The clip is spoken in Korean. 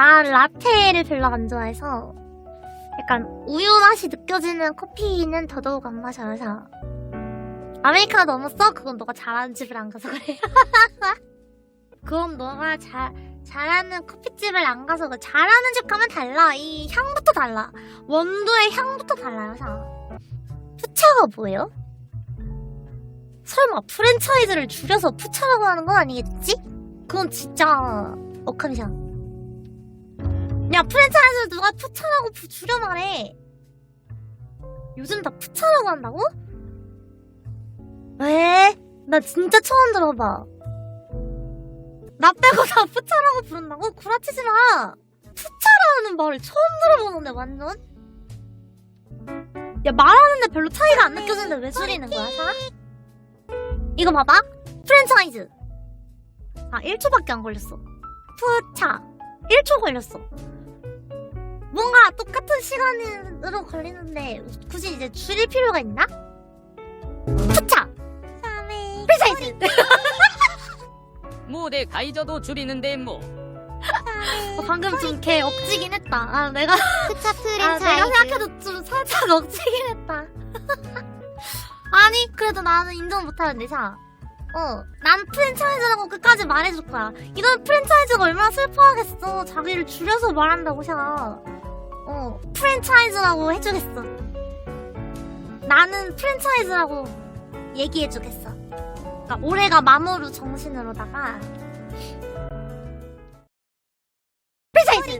난 라테를 별로 안 좋아해서 약간 우유 맛이 느껴지는 커피는 더더욱 안 마셔요. 자. 아메리카노 써? 그건 너가 잘하는 집을 안 가서 그래. 그건 너가 잘 잘하는 커피집을 안 가서 그래. 잘하는 집 가면 달라. 이 향부터 달라. 원두의 향부터 달라요. 자. 푸차가 뭐예요? 설마 프랜차이즈를 줄여서 푸차라고 하는 건 아니겠지? 그건 진짜 억함이야. 야 프랜차이즈 누가 푸차라고 부- 줄여 말해. 요즘 다 푸차라고 한다고? 왜? 나 진짜 처음 들어봐. 나 빼고 다 푸차라고 부른다고? 구라치지 마. 푸차라는 말을 처음 들어보는데 완전? 야 말하는데 별로 차이가 안 느껴지는데 왜 줄이는 거야 사? 이거 봐봐 프랜차이즈 아 1초밖에 안 걸렸어 푸차 1초 걸렸어 뭔가 똑같은 시간으로 걸리는데 굳이 이제 줄일 필요가 있나? 투차! 프리사이즈! 뭐 내 가이저도 줄이는데 뭐 어, 방금 좀 개 억지긴 했다. 아 내가 스타 프랜차이즈 아, 내가 생각해도 좀 살짝 억지긴 했다. 아니 그래도 나는 인정 못하는데 자 어, 난 프랜차이즈라고 끝까지 말해줄 거야. 이런 프랜차이즈가 얼마나 슬퍼하겠어. 자기를 줄여서 말한다고 샤. 어, 프랜차이즈라고 해주겠어. 나는 프랜차이즈라고 얘기해주겠어. 그러니까 올해가 마모루 정신으로다가